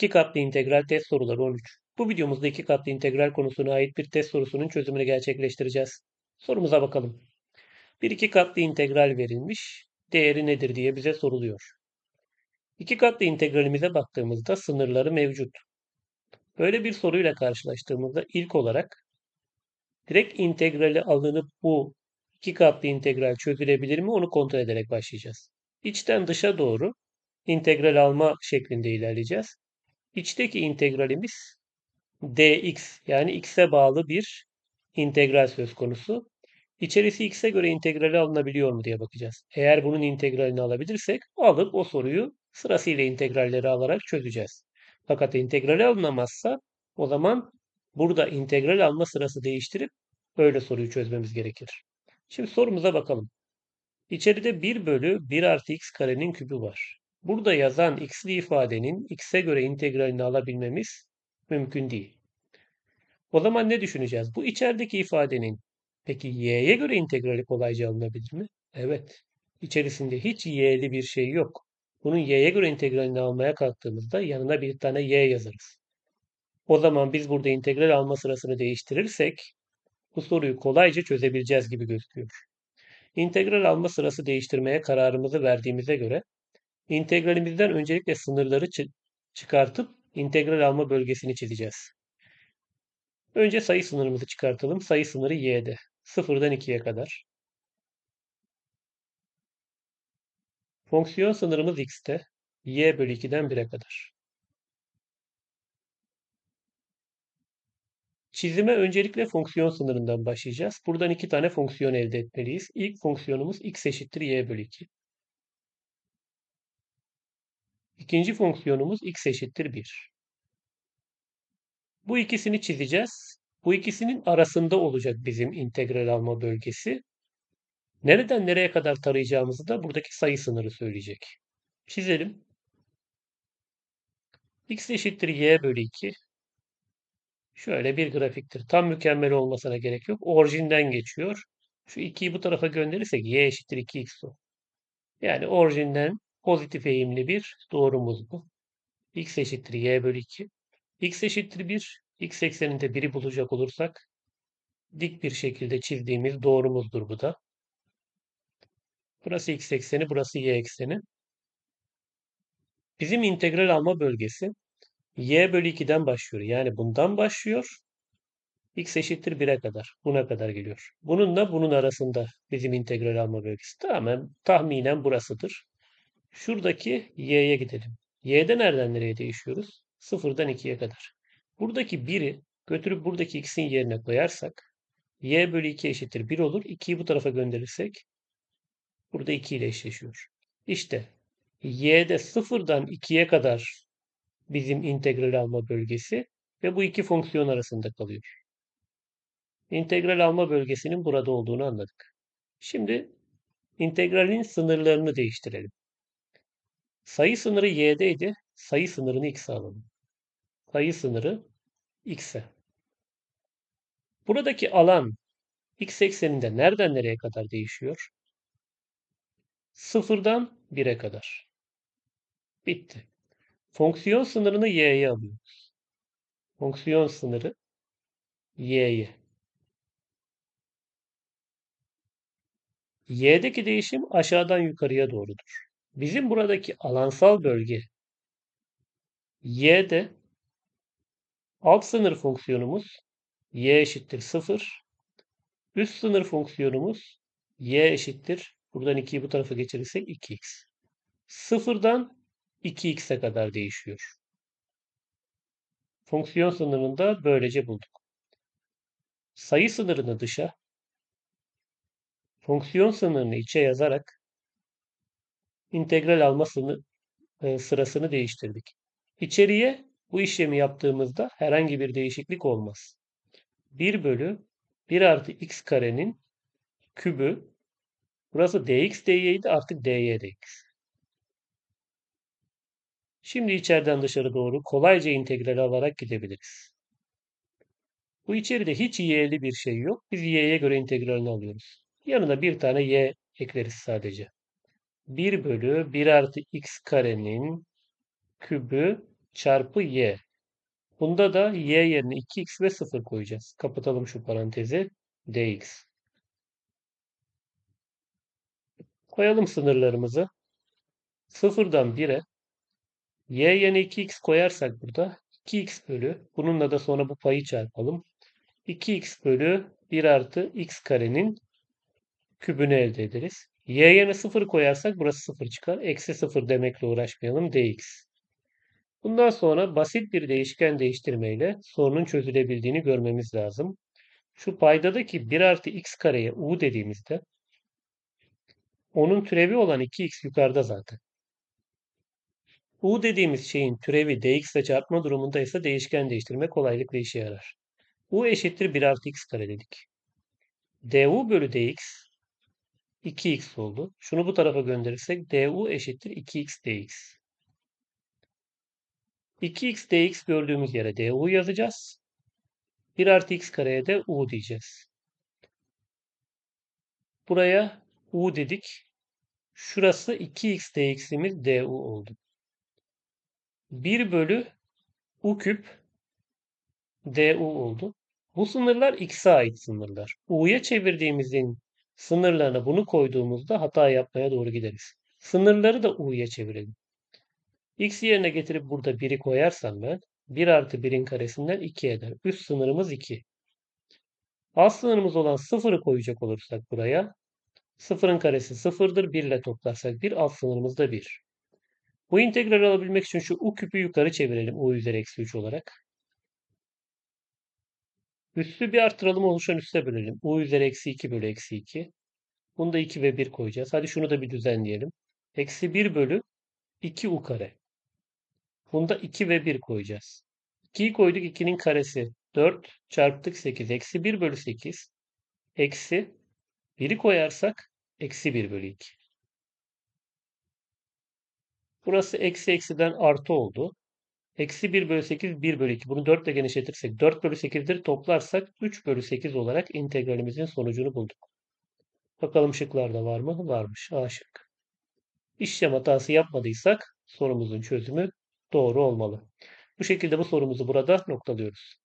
2 katlı integral test soruları 13. Bu videomuzda 2 katlı integral konusuna ait bir test sorusunun çözümünü gerçekleştireceğiz. Sorumuza bakalım. Bir 2 katlı integral verilmiş. Değeri nedir diye bize soruluyor. 2 katlı integralimize baktığımızda sınırları mevcut. Böyle bir soruyla karşılaştığımızda ilk olarak direkt integrali alınıp bu 2 katlı integral çözülebilir mi onu kontrol ederek başlayacağız. İçten dışa doğru integral alma şeklinde ilerleyeceğiz. İçteki integralimiz dx yani x'e bağlı bir integral söz konusu. İçerisi x'e göre integrali alınabiliyor mu diye bakacağız. Eğer bunun integralini alabilirsek alıp o soruyu sırasıyla integralleri alarak çözeceğiz. Fakat integrali alınamazsa o zaman burada integral alma sırası değiştirip öyle soruyu çözmemiz gerekir. Şimdi sorumuza bakalım. İçeride 1 bölü 1 artı x karenin kübü var. Burada yazan x'li ifadenin x'e göre integralini alabilmemiz mümkün değil. O zaman ne düşüneceğiz? Bu içerideki ifadenin peki y'ye göre integrali kolayca alınabilir mi? Evet. İçerisinde hiç y'li bir şey yok. Bunun y'ye göre integralini almaya kalktığımızda yanına bir tane y yazarız. O zaman biz burada integral alma sırasını değiştirirsek bu soruyu kolayca çözebileceğiz gibi gözüküyor. İntegral alma sırası değiştirmeye kararımızı verdiğimize göre integralimizden öncelikle sınırları çıkartıp integral alma bölgesini çizeceğiz. Önce sayı sınırımızı çıkartalım. Sayı sınırı y'de. 0'dan 2'ye kadar. Fonksiyon sınırımız x'te. y bölü 2'den 1'e kadar. Çizime öncelikle fonksiyon sınırından başlayacağız. Buradan iki tane fonksiyon elde etmeliyiz. İlk fonksiyonumuz x eşittir y bölü 2. İkinci fonksiyonumuz x eşittir 1. Bu ikisini çizeceğiz. Bu ikisinin arasında olacak bizim integral alma bölgesi. Nereden nereye kadar tarayacağımızı da buradaki sayı sınırı söyleyecek. Çizelim. x eşittir y bölü 2. Şöyle bir grafiktir. Tam mükemmel olmasına gerek yok. Orijinden geçiyor. Şu 2'yi bu tarafa gönderirsek y eşittir 2x o. Yani orijinden pozitif eğimli bir doğrumuz bu. x eşittir y bölü 2. x eşittir 1. x ekseninde 1'i bulacak olursak dik bir şekilde çizdiğimiz doğrumuzdur bu da. Burası x ekseni, burası y ekseni. Bizim integral alma bölgesi y bölü 2'den başlıyor. Yani bundan başlıyor. x eşittir 1'e kadar. Buna kadar geliyor. Bununla bunun arasında bizim integral alma bölgesi. Tamamen tahminen burasıdır. Şuradaki y'ye gidelim. y'de nereden nereye değişiyoruz? 0'dan 2'ye kadar. Buradaki 1'i götürüp buradaki x'in yerine koyarsak y bölü 2 eşittir 1 olur. 2'yi bu tarafa gönderirsek burada 2 ile eşleşiyor. İşte y'de 0'dan 2'ye kadar bizim integral alma bölgesi ve bu iki fonksiyon arasında kalıyor. İntegral alma bölgesinin burada olduğunu anladık. Şimdi integralin sınırlarını değiştirelim. Sayı sınırı y'deydi. Sayı sınırını x'e alalım. Sayı sınırı x'e. Buradaki alan x ekseninde nereden nereye kadar değişiyor? Sıfırdan 1'e kadar. Bitti. Fonksiyon sınırını y'ye alıyoruz. Fonksiyon sınırı y'ye. Y'deki değişim aşağıdan yukarıya doğrudur. Bizim buradaki alansal bölge y'de alt sınır fonksiyonumuz y eşittir 0. Üst sınır fonksiyonumuz y eşittir. Buradan 2'yi bu tarafa geçirirsek 2x. Sıfırdan 2x'e kadar değişiyor. Fonksiyon sınırını da böylece bulduk. Sayı sınırını dışa, fonksiyon sınırını içe yazarak integral alma e, sırasını değiştirdik. İçeriye bu işlemi yaptığımızda herhangi bir değişiklik olmaz. 1 bölü 1 artı x karenin kübü burası dx dy'ydi artık dy dx. Şimdi içeriden dışarı doğru kolayca integral alarak gidebiliriz. Bu içeride hiç y'li bir şey yok. Biz y'ye göre integralini alıyoruz. Yanına bir tane y ekleriz sadece. 1 bölü 1 artı x karenin kübü çarpı y. Bunda da y yerine 2x ve 0 koyacağız. Kapatalım şu parantezi. dx. Koyalım sınırlarımızı. 0'dan 1'e y yerine 2x koyarsak burada 2x bölü bununla da sonra bu payı çarpalım. 2x bölü 1 artı x karenin kübünü elde ederiz. Y yerine 0 koyarsak burası 0 çıkar. Eksi 0 demekle uğraşmayalım. dx. Bundan sonra basit bir değişken değiştirmeyle sorunun çözülebildiğini görmemiz lazım. Şu paydadaki 1 artı x kareye u dediğimizde onun türevi olan 2x yukarıda zaten. u dediğimiz şeyin türevi dx ile çarpma durumunda ise değişken değiştirme kolaylıkla işe yarar. u eşittir 1 artı x kare dedik. du bölü dx 2x oldu. Şunu bu tarafa gönderirsek du eşittir 2x dx. 2x dx gördüğümüz yere du yazacağız. 1 artı x kareye de u diyeceğiz. Buraya u dedik. Şurası 2x dx'imiz du oldu. 1 bölü u küp du oldu. Bu sınırlar x'e ait sınırlar. u'ya çevirdiğimizin sınırlarına bunu koyduğumuzda hata yapmaya doğru gideriz. Sınırları da u'ya çevirelim. x yerine getirip burada 1'i koyarsam ben 1 artı 1'in karesinden 2 eder. Üst sınırımız 2. Alt sınırımız olan 0'ı koyacak olursak buraya 0'ın karesi 0'dır. 1 ile toplarsak 1. Alt sınırımız da 1. Bu integrali alabilmek için şu u küpü yukarı çevirelim. u üzeri eksi 3 olarak. Üssü bir artıralım oluşan üste bölelim. u üzeri eksi 2 bölü eksi 2. Bunda 2 ve 1 koyacağız. Hadi şunu da bir düzenleyelim. Eksi 1 bölü 2 u kare. Bunda 2 ve 1 koyacağız. 2'yi koyduk 2'nin karesi 4 çarptık 8. Eksi 1 bölü 8. Eksi 1'i koyarsak eksi 1 bölü 2. Burası eksi eksiden artı oldu. Eksi 1 bölü 8 1 bölü 2. Bunu 4 ile genişletirsek 4 bölü 8'leri toplarsak 3 bölü 8 olarak integralimizin sonucunu bulduk. Bakalım şıklarda var mı? Varmış. A şık. İşlem hatası yapmadıysak sorumuzun çözümü doğru olmalı. Bu şekilde bu sorumuzu burada noktalıyoruz.